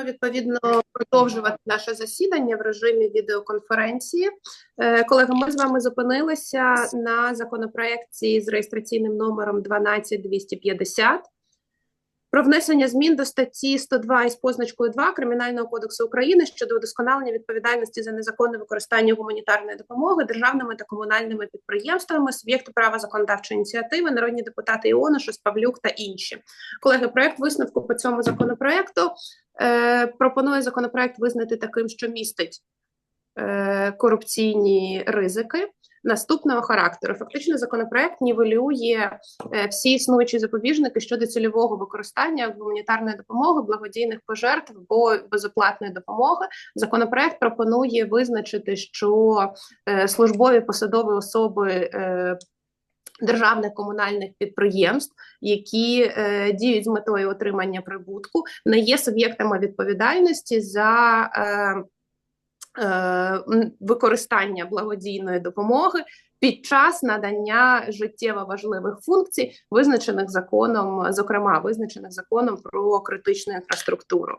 будемо відповідно продовжувати наше засідання в режимі відеоконференції. Е, Колеги, ми з вами зупинилися на законопроекті з реєстраційним номером 12250 про внесення змін до статті 102 із позначкою 2 Кримінального кодексу України щодо удосконалення відповідальності за незаконне використання гуманітарної допомоги державними та комунальними підприємствами, суб'єкти права законодавчої ініціативи, народні депутати Іонушос, Павлюк та інші. Колеги, проект висновку по цьому законопроекту е, пропонує законопроект визнати таким, що містить е, корупційні ризики. Наступного характеру фактично законопроект нівелює е, всі існуючі запобіжники щодо цільового використання гуманітарної допомоги, благодійних пожертв або безоплатної допомоги. Законопроект пропонує визначити, що службові посадові особи. Державних комунальних підприємств, які е, діють з метою отримання прибутку, не є суб'єктами відповідальності за е, Е, використання благодійної допомоги під час надання життєво важливих функцій, визначених законом, зокрема визначених законом про критичну інфраструктуру.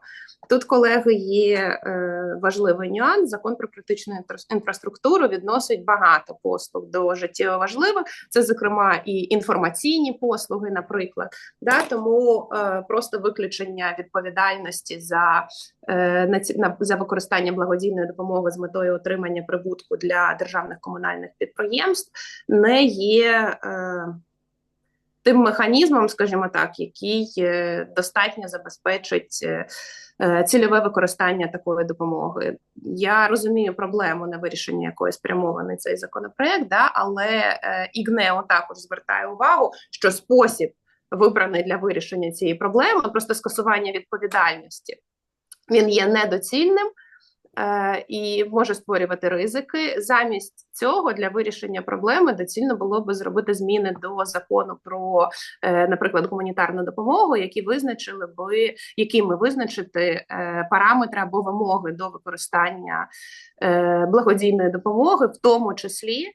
Тут, колеги, є е, важливий нюанс. Закон про критичну інфра- інфраструктуру відносить багато послуг до життєво важливих. Це, зокрема, і інформаційні послуги, наприклад. Да? Тому е, просто виключення відповідальності за ці- на за використання благодійної допомоги з метою отримання прибутку для державних комунальних підприємств не є е, тим механізмом, скажімо так, який е, достатньо забезпечить е, е, цільове використання такої допомоги. Я розумію проблему на вирішення якої спрямований цей законопроект, да, але е, ІГНЕО також звертає увагу, що спосіб вибраний для вирішення цієї проблеми, просто скасування відповідальності, він є недоцільним. Е, і може створювати ризики. Замість цього для вирішення проблеми доцільно було би зробити зміни до закону про, е, наприклад, гуманітарну допомогу, які визначили би якими визначити е, параметри або вимоги до використання благодійної допомоги, в тому числі.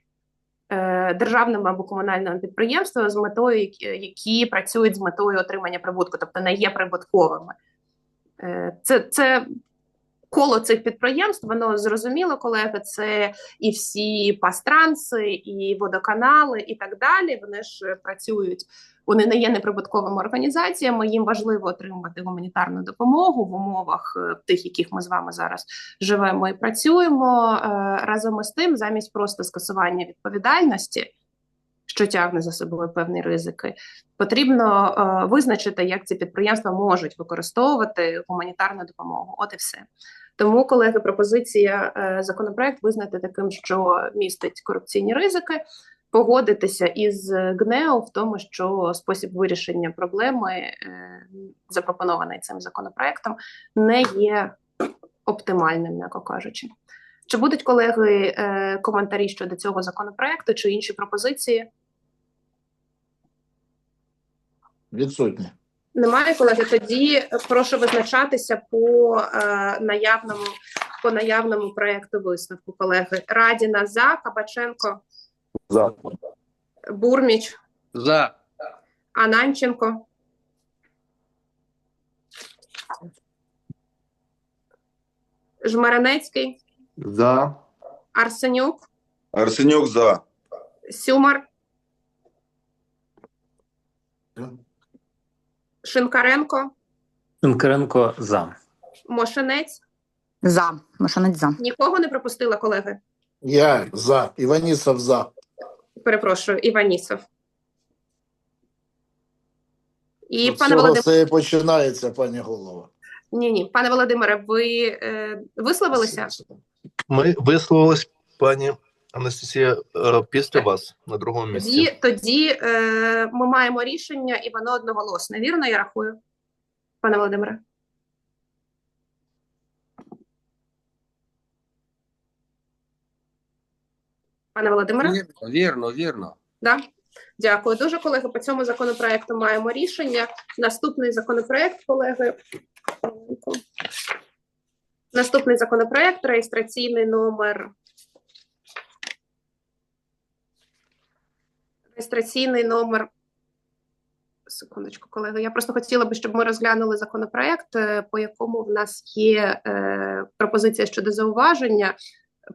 Державними або комунальними підприємствами з метою, які працюють з метою отримання прибутку, тобто не є прибутковими. Е, Це, це коло цих підприємств, воно зрозуміло, колеги, це і всі пастранси, і водоканали, і так далі. Вони ж працюють. Вони не є неприбутковими організаціями. Їм важливо отримувати гуманітарну допомогу в умовах е, тих, яких ми з вами зараз живемо і працюємо. Е, Разом із тим, замість просто скасування відповідальності, що тягне за собою певні ризики, потрібно е, визначити, як ці підприємства можуть використовувати гуманітарну допомогу. От і все. Тому, колеги, пропозиція е, законопроект визнати таким, що містить корупційні ризики, погодитися із ГНЕО в тому, що спосіб вирішення проблеми, е, запропонований цим законопроектом, не є оптимальним, м'яко кажучи. Чи будуть колеги е, коментарі щодо цього законопроекту чи інші пропозиції? Відсутні. Немає колеги. Тоді прошу визначатися по е, наявному по наявному проекту висновку. Колеги Радіна за Кабаченко, За. Бурміч, За. Ананченко, Жмеренецький, За. Арсенюк, Арсенюк за. Сюмар, Шинкаренко, Шинкаренко за. Мошенець. За. Машинець за. Нікого не пропустила, колеги. Я за. Іванісов за. Перепрошую, Іванісов. І Тут пане всього Володимире, це починається, пані голова. ні, ні, пане Володимире, ви е, висловилися? Ми висловились, пані Анастасія, е, після вас на другому місці. Тоді, тоді е, ми маємо рішення, і воно одноголосне. Вірно, я рахую, пане Володимире? Пане Володимире? Вірно, вірно, вірно. Да? Дякую дуже, колеги. По цьому законопроекту маємо рішення. Наступний законопроект, колеги. Наступний законопроект, реєстраційний номер. Реєстраційний номер Секундочку, колеги. Я просто хотіла би, щоб ми розглянули законопроект, е, по якому в нас є е, пропозиція щодо зауваження,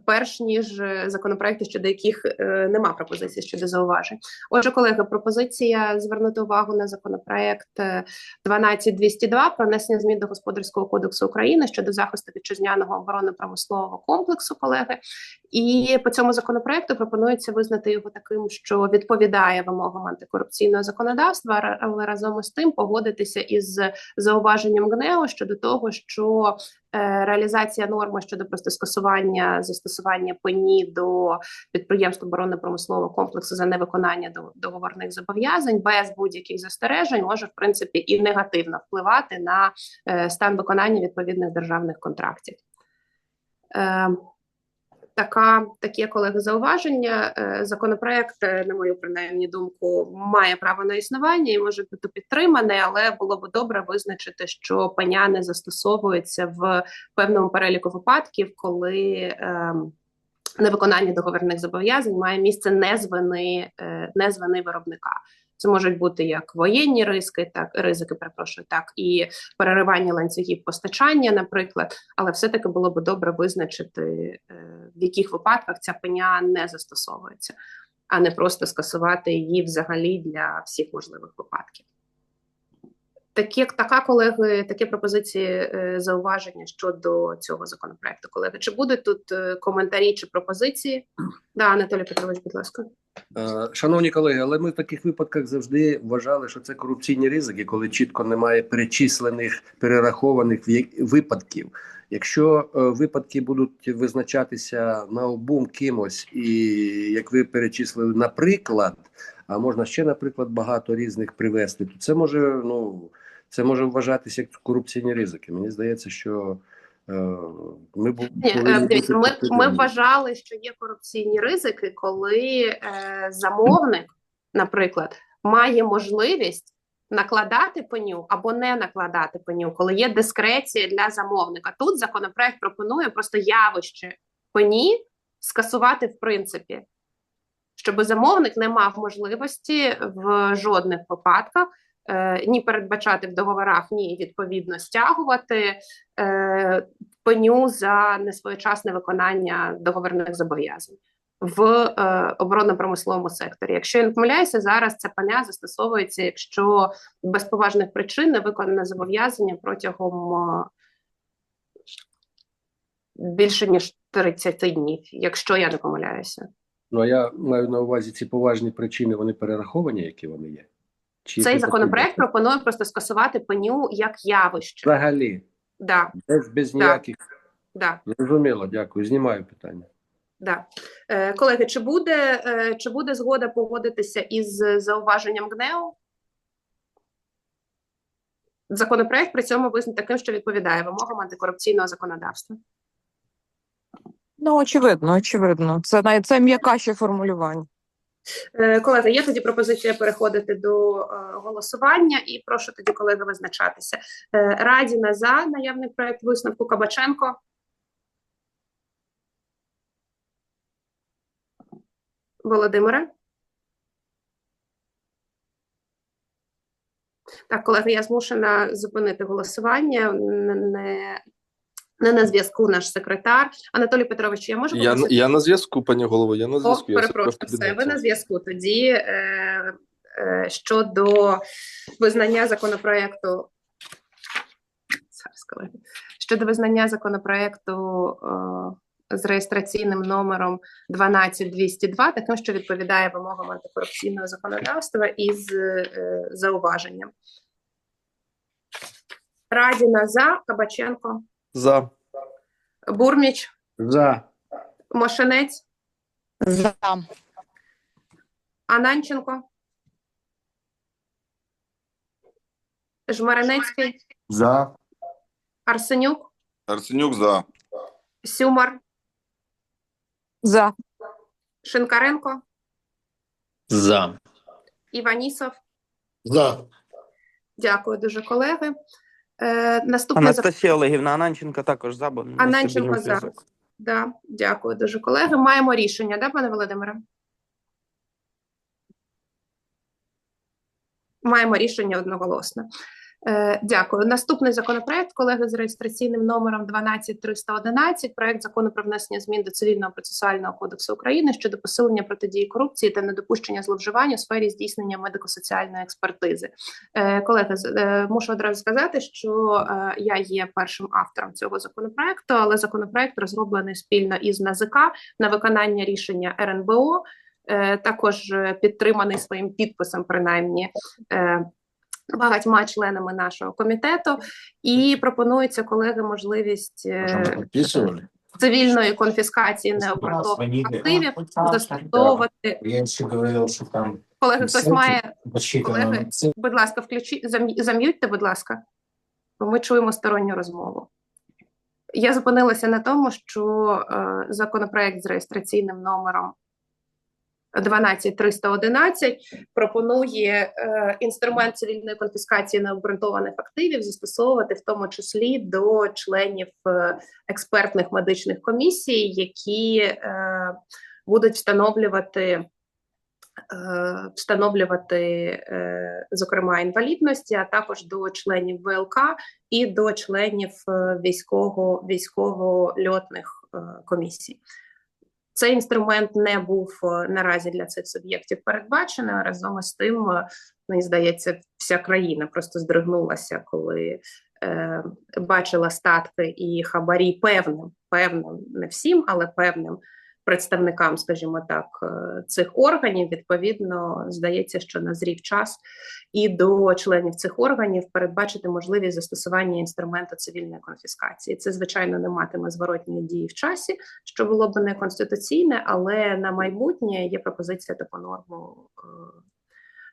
перш ніж е, законопроекти, щодо яких е, нема пропозиції щодо зауважень. Отже, колеги, пропозиція звернути увагу на законопроект е, 12202 про внесення змін до господарського кодексу України щодо захисту вітчизняного оборонно-промислового комплексу, колеги. І по цьому законопроекту пропонується визнати його таким, що відповідає вимогам антикорупційного законодавства, але разом із тим погодитися із зауваженням ГНЕО щодо того, що е, реалізація норми щодо просто скасування застосування пені до підприємств оборонно-промислового комплексу за невиконання до- договорних зобов'язань без будь-яких застережень може в принципі і негативно впливати на е, стан виконання відповідних державних контрактів. Така такі колеги зауваження. Е, Законопроект, е, на мою принаймні думку, має право на існування і може бути підтриманий, але було б добре визначити, що пеня не застосовується в певному переліку випадків, коли ем, невиконання договірних зобов'язань має місце не з вини, е, не з вини виробника. Це можуть бути як воєнні ризики, так ризики, перепрошую, так і переривання ланцюгів постачання, наприклад. Але все-таки було б добре визначити, в яких випадках ця пеня не застосовується, а не просто скасувати її взагалі для всіх можливих випадків. Такі, така, колеги, такі пропозиції е, зауваження щодо цього законопроекту. Колеги, чи будуть тут е, коментарі чи пропозиції? Да, Анатолій Петрович, будь ласка. Е, Шановні колеги, але ми в таких випадках завжди вважали, що це корупційні ризики, коли чітко немає перечислених, перерахованих випадків. Якщо випадки будуть визначатися на обум кимось, і як ви перечислили, наприклад, а можна ще, наприклад, багато різних привести, то це може ну це може вважатися як корупційні ризики. Мені здається, що е, ми бу- Ні, е, дивіться, ми, ми вважали, що є корупційні ризики, коли е, замовник, наприклад, має можливість накладати пеню або не накладати пеню, коли є дискреція для замовника. Тут законопроект пропонує просто явище пені скасувати в принципі, щоб замовник не мав можливості в жодних випадках. Е, Ні передбачати в договорах, ні відповідно стягувати е, пеню за несвоєчасне виконання договірних зобов'язань в е, оборонно-промисловому секторі. Якщо я не помиляюся, зараз ця пеня застосовується, якщо без поважних причин не виконане зобов'язання протягом е, більше ніж 30 днів, якщо я не помиляюся. Ну а я маю на увазі ці поважні причини, вони перераховані, які вони є. Чи Цей це законопроект пропонує просто скасувати пеню як явище. взагалі Да, без, без ніяких. да. Зрозуміло, дякую. Знімаю питання. Да. Е, колеги, чи буде, е, чи буде згода погодитися із зауваженням ГНЕУ? Законопроект при цьому визнати таким, що відповідає вимогам антикорупційного законодавства. Ну, очевидно, очевидно. Це це м'яка ще формулювання. Е, колеги, є тоді пропозиція переходити до е, голосування, і прошу тоді колеги визначатися. Е, Радіна за наявний проект висновку Кабаченко. Володимире. Так, колеги, я змушена зупинити голосування. Не, не, на зв'язку наш секретар. Анатолій Петрович, я можу Я, я на зв'язку, пані голово, я на О, зв'язку. я перепрошую, все, ви на зв'язку. Тоді е, е, щодо визнання законопроекту. Зараз, колеги. Щодо визнання законопроекту е, з реєстраційним номером 12202, таким, що відповідає вимогам антикорупційного законодавства із е, зауваженням. Радіна за, Кабаченко, За. Бурміч, За. Мошенець, За. Ананченко, Жмеренецький, За. Арсенюк, Арсенюк за. Сюмар, За. Шинкаренко, За. Іванісов. За. Дякую дуже, колеги. Е, наступне Анастасія Олегівна Ананченко також за, бо Ананченко за. зв'язок. Да, дякую дуже, колеги. Маємо рішення, да, пане Володимире? Маємо рішення одноголосно. Е, Дякую. Наступний законопроект, колеги, з реєстраційним номером 12311, проект закону про внесення змін до цивільного процесуального кодексу України щодо посилення протидії корупції та недопущення зловживань у сфері здійснення медико-соціальної експертизи. Е, Колеги, е, мушу одразу сказати, що я є першим автором цього законопроекту, але законопроект розроблений спільно із НАЗК на виконання рішення РНБО. Також підтриманий своїм підписом, принаймні. Багатьма членами нашого комітету, і пропонується колеги можливість е, цивільної конфіскації необґрунтованих активів застосовувати. Я ще говорив, що там Колеги, хтось має. Колеги. Будь ласка, включи зам'ю- зам'ютьте, будь ласка, бо ми чуємо сторонню розмову. Я зупинилася на тому, що е, законопроект з реєстраційним номером 12311 пропонує е, інструмент цивільної конфіскації необґрунтованих активів застосовувати в тому числі до членів е, експертних медичних комісій, які е, будуть встановлювати встановлювати, зокрема, інвалідності, а також до членів ВЛК і до членів військово військово-льотних е, комісій. Цей інструмент не був е, наразі для цих суб'єктів передбачений. Разом із тим, е, мені здається, вся країна просто здригнулася, коли е, бачила статки і хабарі певним, певним, не всім, але певним представникам, скажімо так, е, цих органів. Відповідно, здається, що назрів час і до членів цих органів передбачити можливість застосування інструменту цивільної конфіскації. Це звичайно не матиме зворотньої дії в часі, що було б неконституційне, але на майбутнє є пропозиція таку норму.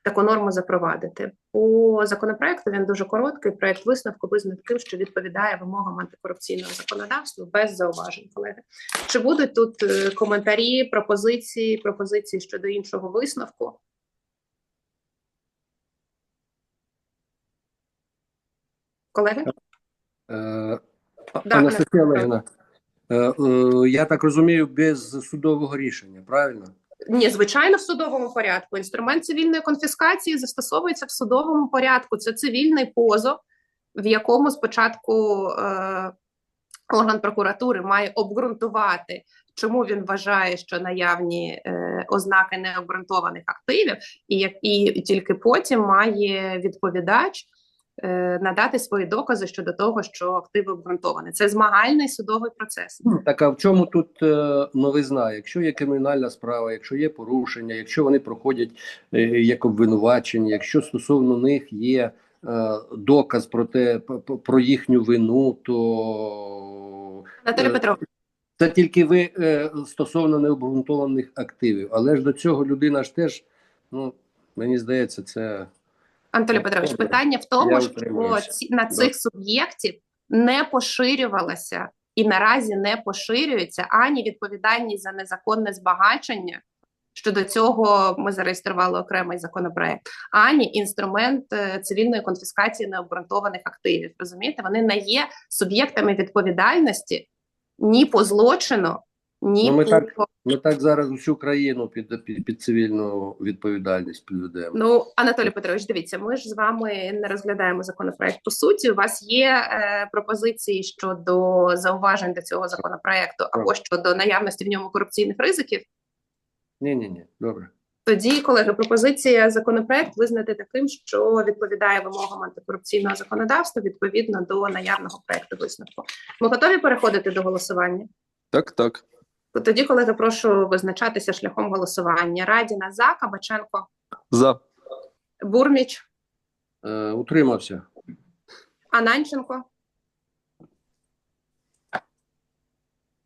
Таку норму запровадити по законопроекту. Він дуже короткий. Проект висновку визнав таким, що відповідає вимогам антикорупційного законодавства без зауважень. Колеги, чи будуть тут е, коментарі, пропозиції, пропозиції щодо іншого висновку? Колеги? Е, Анастасія Олегівна, е, я так розумію, без судового рішення, правильно? Ні, звичайно, в судовому порядку. Інструмент цивільної конфіскації застосовується в судовому порядку. Це цивільний позов, в якому спочатку е, орган прокуратури має обґрунтувати, чому він вважає, що наявні е, ознаки необґрунтованих активів, і, і тільки потім має відповідач. Е, Надати свої докази щодо того, що активи обґрунтовані. Це змагальний судовий процес. Так а в чому тут е, новизна? Якщо є кримінальна справа, якщо є порушення, якщо вони проходять е, як обвинувачення, якщо стосовно них є доказ про те, про їхню вину, то Анатолій Петрович, Це тільки ви е, стосовно необґрунтованих активів, але ж до цього людина ж теж, ну мені здається, це Анатолій Петрович, питання в тому, Я що ці, на цих суб'єктів не поширювалася і наразі не поширюється ані відповідальність за незаконне збагачення. Щодо цього ми зареєстрували окремий законопроект, ані інструмент е, цивільної конфіскації необґрунтованих активів. Розумієте, вони не є суб'єктами відповідальності ні по злочину, ні Ну, ми так- ми так зараз усю країну під, під, під цивільну відповідальність підведемо. Ну, Анатолій Петрович, дивіться, ми ж з вами не розглядаємо законопроект по суті. У вас є е, пропозиції щодо зауважень до цього законопроекту або щодо наявності в ньому корупційних ризиків. Ні, ні, ні, добре. Тоді, колеги, пропозиція законопроект визнати таким, що відповідає вимогам антикорупційного законодавства відповідно до наявного проекту висновку. Ми готові переходити до голосування? Так, так. Тоді, колеги, прошу визначатися шляхом голосування. Радіна за Кабаченко, За. Бурміч, Е, утримався. Ананченко,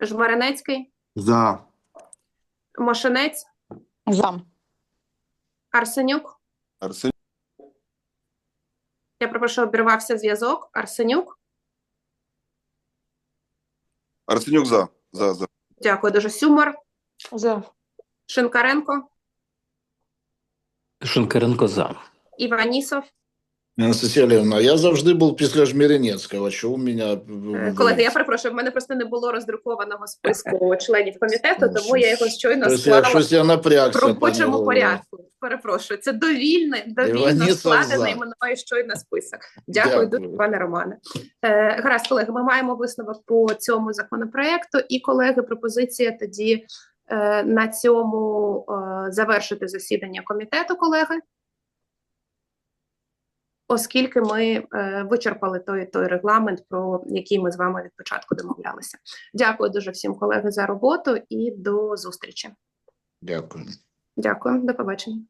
Жмеренецький, За. Мошенець, За. Арсенюк. Арсеній. Я прошу, обірвався зв'язок. Арсенюк. Арсенюк за. За, за. Дякую дуже. Сюмар, За. Шинкаренко, Шинкаренко за. Іванісов, Анастасія Олегівна, я завжди був після Жміринецького. Чого у мене... Е, Колеги, я перепрошую, в мене просто не було роздрукованого списку членів комітету, тому я його щойно склала в робочому порядку. Перепрошую, це довільний, довільно складений мною щойно список. Дякую, Дякую. дуже, пане Романе. Е, гаразд, колеги, ми маємо висновок по цьому законопроекту. І колеги, пропозиція тоді е, на цьому е, завершити засідання комітету, колеги. Оскільки ми е, вичерпали той той регламент, про який ми з вами від початку домовлялися. Дякую дуже всім колеги за роботу і до зустрічі. Дякую. Дякую, до побачення.